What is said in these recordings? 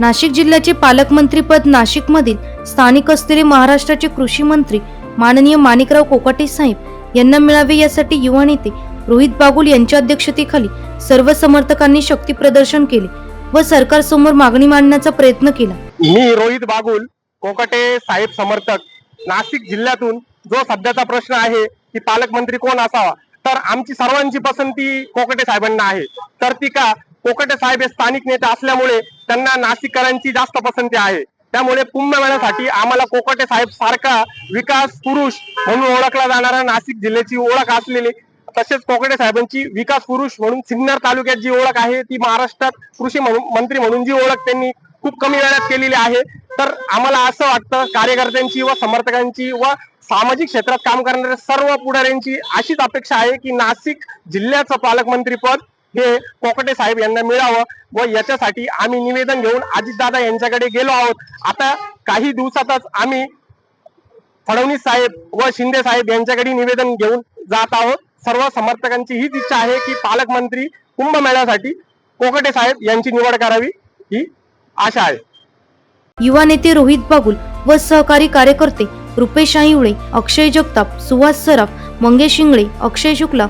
नाशिक जिल्ह्याचे पालकमंत्रीपद नाशिकमधील स्थानिक असलेले महाराष्ट्राचे कृषी मंत्री माननीय माणिकराव कोकाटे साहेब यांना मिळावे यासाठी युवा नेते रोहित बागुल यांच्या अध्यक्षतेखाली सर्व समर्थकांनी शक्ती प्रदर्शन केले व सरकारसमोर मागणी मांडण्याचा प्रयत्न केला. मी रोहित बागुल कोकाटे साहेब समर्थक नाशिक जिल्ह्यातून जो सध्याचा प्रश्न आहे की पालकमंत्री कोण असावा तर आमची सर्वांची पसंती कोकाटे साहेबांना आहे. तर ती का कोकाटे साहेब हे स्थानिक नेते असल्यामुळे त्यांना नाशिककरांची जास्त पसंती आहे. त्यामुळे कुंभमेळ्यासाठी आम्हाला कोकटे साहेब सारखा विकास पुरुष म्हणून ओळखला जाणारा नाशिक जिल्ह्याची ओळख असलेली तसेच कोकटे साहेबांची विकास पुरुष म्हणून सिन्नर तालुक्यात जी ओळख आहे ती महाराष्ट्रात कृषी मंत्री म्हणून जी ओळख त्यांनी खूप कमी वेळात केलेली आहे. तर आम्हाला असं वाटतं कार्यकर्त्यांची व समर्थकांची व सामाजिक क्षेत्रात काम करणाऱ्या सर्व पुढाऱ्यांची अशीच अपेक्षा आहे की नाशिक जिल्ह्याचं पालकमंत्री पद हे कोकटे साहेब यांना मिळावं व याच्यासाठी आम्ही निवेदन घेऊन अजितदादा यांच्याकडे गेलो आहोत. आता काही दिवसातच आम्ही फडणवीस साहेब व शिंदे साहेब यांच्याकडे निवेदन घेऊन जात आहोत. सर्व समर्थकांची हीच इच्छा आहे की पालकमंत्री कुंभमेळ्यासाठी कोकटे साहेब यांची निवड करावी ही आशा आहे. युवा नेते रोहित बागुल व सहकारी कार्यकर्ते रुपेश आहिवळे अक्षय जगताप सुहास सराफ मंगेश शिंगळे अक्षय शुक्ला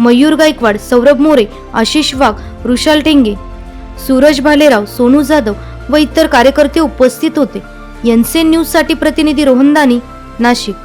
मयूर गायकवाड सौरभ मोरे आशिष वाघ वृषाल टेंगे सूरज भालेराव सोनू जाधव व इतर कार्यकर्ते उपस्थित होते. एनसेन न्यूजसाठी प्रतिनिधी रोहनदानी नाशिक.